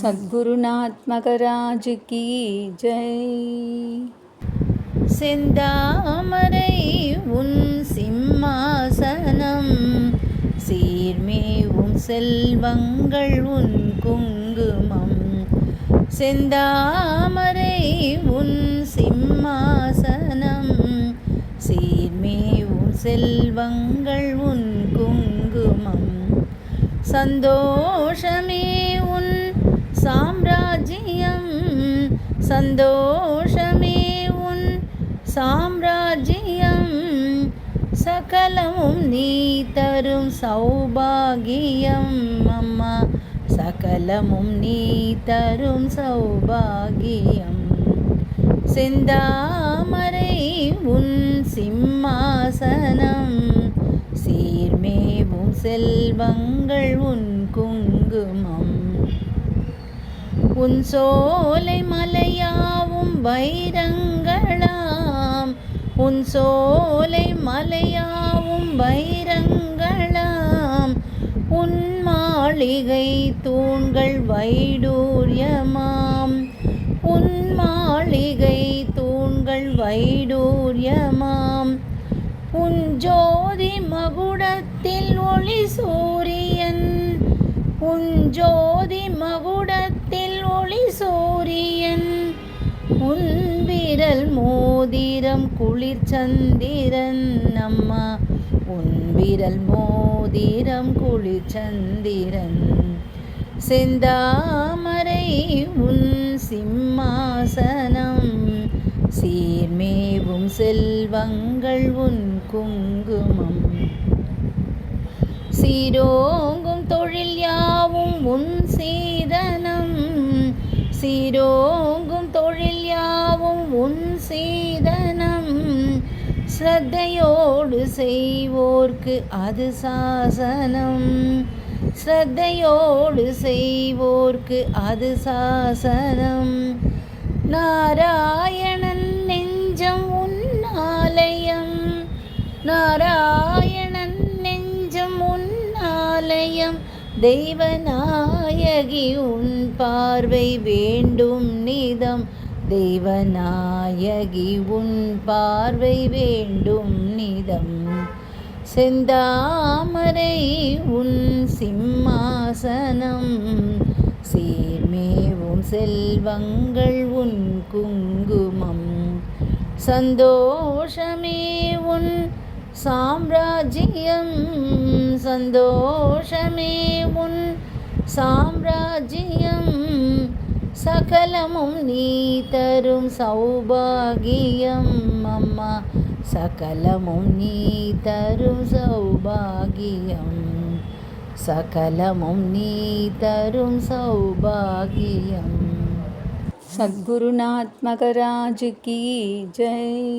Satgurunath key Jai. செந்தாமரை உன் சிம்மாசனம் சீர்மேவும் செல்வங்கள் உன் குங்குமம். செந்தாமரை உன் சிம்மாசனம் சீர்மேவும் செல்வங்கள் உன் குங்குமம். சந்தோஷமே சாம்ராஜ்யம் சந்தோஷமே உன் சாம்ராஜ்யம். சகலமும் நீ தரும் சௌபாகியம் அம்மா. சகலமும் நீ தரும் சௌபாகியம். செந்தாமரை உன் சிம்மாசனம் சீர்மேவும் செல்வங்கள் உன் குங்குமம். உன் சோலை மலையாவும் வைரங்களாம். உன் சோலை மலையாவும் வைரங்களாம். உன் மாளிகை தூண்கள் வைடூரியமாம். உன் மாளிகை தூண்கள் வைடூரியமாம். உன் ஜோதி மகுடத்தில் ஒளி சூரிய உஞ்சோதி மகுடத்தில் ஒளி சூரியன். உன்விரல் மோதிரம் குளிர் சந்திரன் அம்மா. உன்விரல் மோதிரம் குளிர் சந்திரன். செந்தாமரை உன் சிம்மாசனம். சீர்மேவும் செல்வங்கள் உன் குங்குமம். சீரோங்கு தொழில் யாவும் உன் சீதனம். சீரோங்கும் தொழில் யாவும் உன் சீதனம். ஸ்ரத்தையோடு செய்வோர்க்கு அது சாசனம். ஸ்ரத்தையோடு செய்வோர்க்கு அது சாசனம். நாராயண ஆலயம் தெய்வநாயகி உன் பார்வை வேண்டும் நிதம். தெய்வநாயகி உன் பார்வை வேண்டும் நிதம். செந்தாமரை உன் சிம்மாசனம். சீர்மேவும் செல்வங்கள் உன் குங்குமம். சந்தோஷமே உன் சாம்ராஜ்யம் சந்தோஷமே உன் சாம்ராஜ்யம் சகலமும் நீ தரும் சௌபாகியம் அம்மா சகலமும் நீ தரும் சௌபாகியம் சகலமும் நீ தரும் சௌபாகியம் சத்குருநாத் மகராஜ் கி ஜெய்